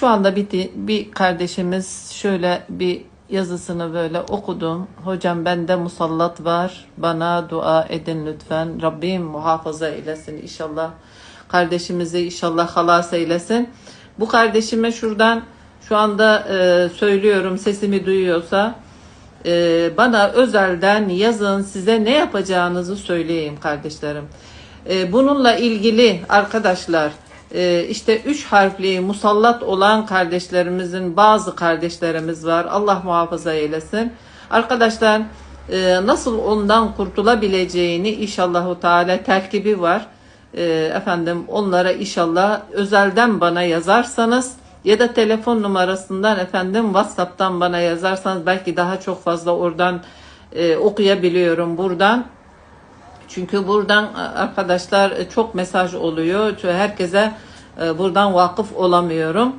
Şu anda bir, bir kardeşimiz şöyle bir yazısını böyle okudum. Hocam bende musallat var. Bana dua edin lütfen. Rabbim muhafaza eylesin inşallah. Kardeşimizi inşallah halas eylesin. Bu kardeşime şuradan şu anda e, söylüyorum sesimi duyuyorsa e, bana özelden yazın size ne yapacağınızı söyleyeyim kardeşlerim. E, bununla ilgili arkadaşlar işte üç harfli musallat olan kardeşlerimizin bazı kardeşlerimiz var. Allah muhafaza eylesin. Arkadaşlar e, nasıl ondan kurtulabileceğini inşallahu teala terkibi var. E, efendim onlara inşallah özelden bana yazarsanız ya da telefon numarasından efendim WhatsApp'tan bana yazarsanız belki daha çok fazla oradan e, okuyabiliyorum buradan. Çünkü buradan e, arkadaşlar e, çok mesaj oluyor. Herkese e, buradan vakıf olamıyorum.